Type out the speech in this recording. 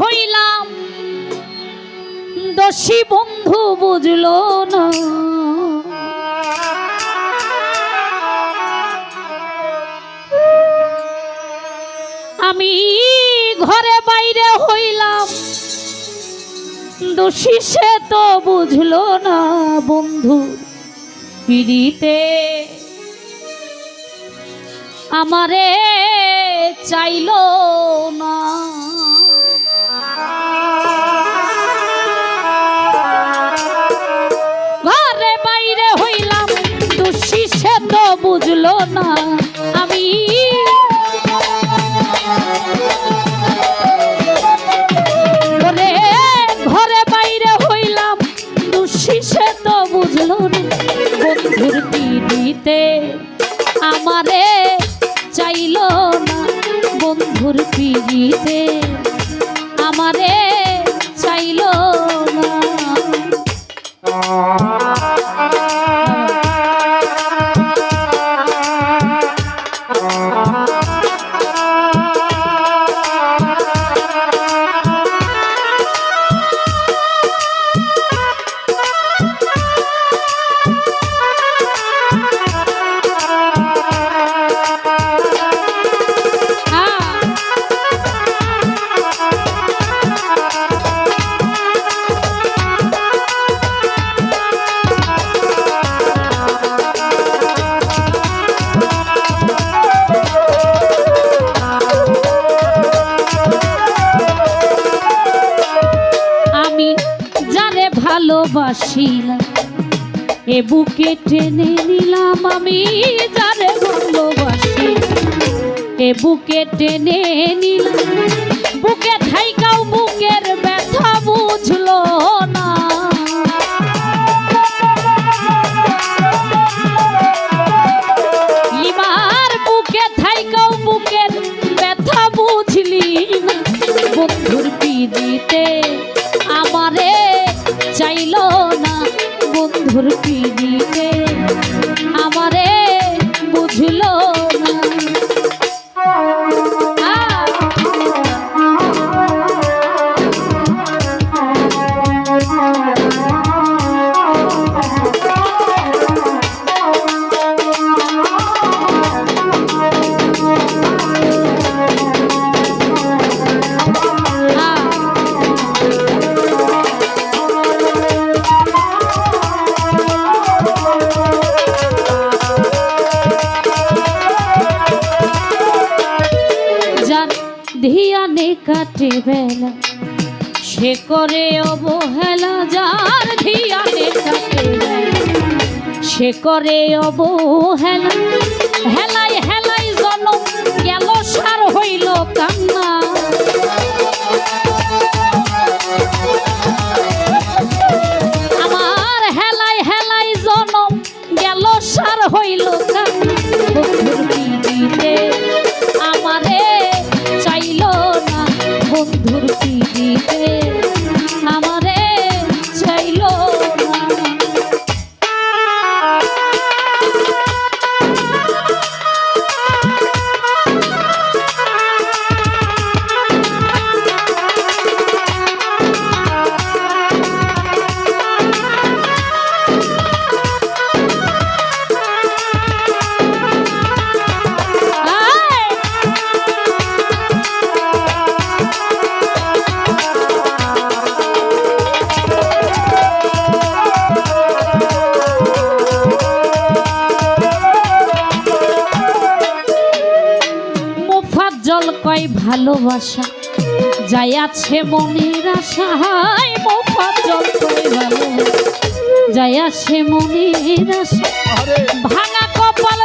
হইলাম। দোষী বন্ধু বুঝল না। আমি ঘরে বাইরে হইলাম। দোষী সে তো বুঝল না বন্ধু। পিড়িতে আমারে চাইল না। আমি বাইরে হইলাম তো আমারে চাইলো না। বন্ধুর পিড়িতে আমারে চাইলো ভালোবাসিলাম। এ বুকে টেনে নিলাম আমি যারে ভালোবাসি। এ বুকে টেনে নিলাম, বুকে ঠাইকাও বুকের ব্যথা বুঝলো না। এবার বুকে থাইকাও বুকের ব্যথা বুঝলি না। বন্ধুর পিদিতে বন্ধুর পিদিতে কাটে বেলা সে করে অবহেলা, যার ধিয়ানে কাটে সে করে অবহেলা, হেলাই হেলাই জনম গেল, সার হইল কান্না। আমার হেলাই হেলাই জনম গেল, সার হইল কান্না। বন্ধুর ভালোবাসা। যাই আছে মনের আশা মোফা জল কয় ভালোবাসা যাই আছে মনের আশা ভাঙা কপাল